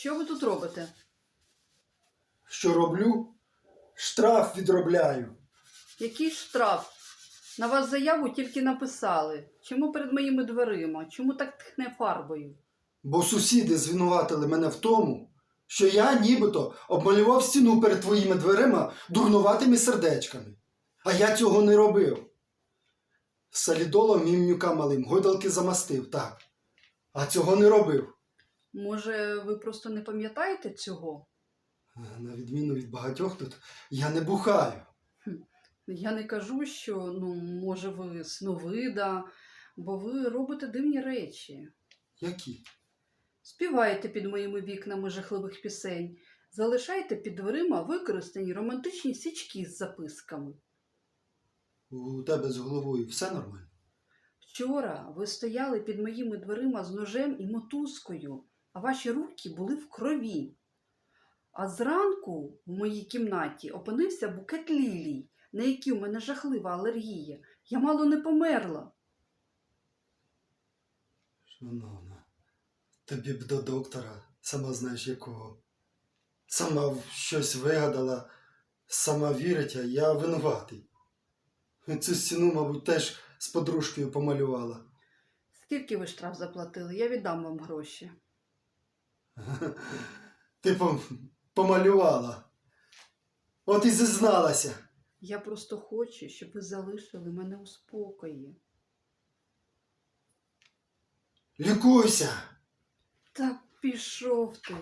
Що ви тут робите? Що роблю? Штраф відробляю. Який штраф? На вас заяву тільки написали. Чому перед моїми дверима? Чому так тхне фарбою? Бо сусіди звинуватили мене в тому, що я нібито обмалював стіну перед твоїми дверима дурнуватими сердечками. А я цього не робив. Солідолом мімнюка малим гойдалки замастив, так. А цього не робив. Може, ви просто не пам'ятаєте цього? На відміну від багатьох тут, я не бухаю. Я не кажу, що ну, може, ви сновида, бо ви робите дивні речі. Які? Співаєте під моїми вікнами жахливих пісень, залишаєте під дверима використані романтичні січки з записками. У тебе з головою все нормально? Вчора ви стояли під моїми дверима з ножем і мотузкою, а ваші руки були в крові. А зранку в моїй кімнаті опинився букет лілій, на які у мене жахлива алергія. Я мало не померла. Шановна, тобі б до доктора, сама знаєш якого. Сама щось вигадала, сама вірить, а я винуватий. Цю стіну, мабуть, теж з подружкою помалювала. Скільки ви штраф заплатили? Я віддам вам гроші. Ти пом- помалювала. От і зізналася. Я просто хочу, щоб ви залишили мене у спокої. Лікуйся. Та пішов ти.